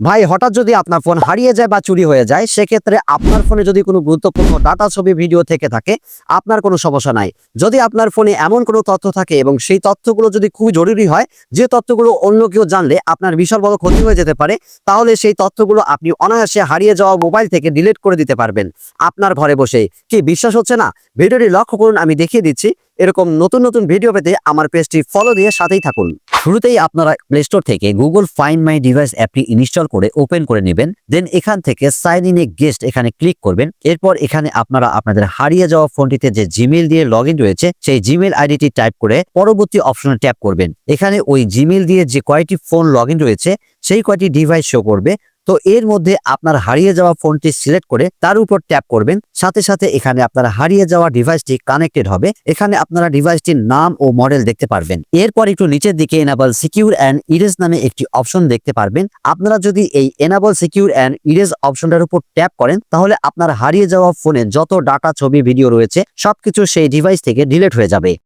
ভাই, হঠাৎ যদি আপনার ফোন হারিয়ে যায় বা চুরি হয়ে যায়, সেক্ষেত্রে আপনার ফোনে যদি কোনো গুরুত্বপূর্ণ ডাটা ছবি ভিডিও থেকে থাকে, আপনার কোনো সমস্যা নাই। যদি আপনার ফোনে এমন কোনো তথ্য থাকে এবং সেই তথ্যগুলো যদি খুবই জরুরি হয়, যে তথ্যগুলো অন্য কেউ জানলে আপনার বিশাল বড় ক্ষতি হয়ে যেতে পারে, তাহলে সেই তথ্যগুলো আপনি অনায়াসে হারিয়ে যাওয়া মোবাইল থেকে ডিলিট করে দিতে পারবেন। আপনার ঘরে বসে কি বিশ্বাস হচ্ছে না? ভিডিওটি লক্ষ্য করুন, আমি দেখিয়ে দিচ্ছি। এরকম নতুন নতুন ভিডিও পেতে আমার পেজটি ফলো দিয়ে সাথেই থাকুন। শুরুতেই আপনারা প্লে স্টোর থেকে গুগল ফাইন্ড মাই ডিভাইস অ্যাপটি ইনস্টল করে ওপেন করে নেবেন দেন এখান থেকে সাইন ইন এ গেস্ট এখানে ক্লিক করবেন। এরপর এখানে আপনারা আপনাদের হারিয়ে যাওয়া ফোনটিতে যে জিমেল দিয়ে লগ রয়েছে, সেই জিমেল আইডিটি টাইপ করে পরবর্তী অপশনে ট্যাপ করবেন। এখানে ওই জিমেল দিয়ে যে কয়টি ফোন লগ রয়েছে, সেই কয়টি ডিভাইস শো করবে তো এর মধ্যে আপনার হারিয়ে যাওয়া ফোনটি সিলেক্ট করে তার উপর ট্যাপ করবেন। সাথে সাথে এখানে আপনার হারিয়ে যাওয়া ডিভাইসটি কানেক্টেড হবে। এখানে আপনারা ডিভাইসটির নাম ও মডেল দেখতে পারবেন। এরপর একটু নিচের দিকে এনাবল সিকিউর অ্যান্ড ইরেজ নামে একটি অপশন দেখতে পারবেন। আপনারা যদি এই এনাবল সিকিউর অ্যান্ড ইরেজ অপশনটার উপর ট্যাপ করেন, তাহলে আপনার হারিয়ে যাওয়া ফোনে যত ডাটা, ছবি ভিডিও রয়েছে, সবকিছু সেই ডিভাইস থেকে ডিলিট হয়ে যাবে।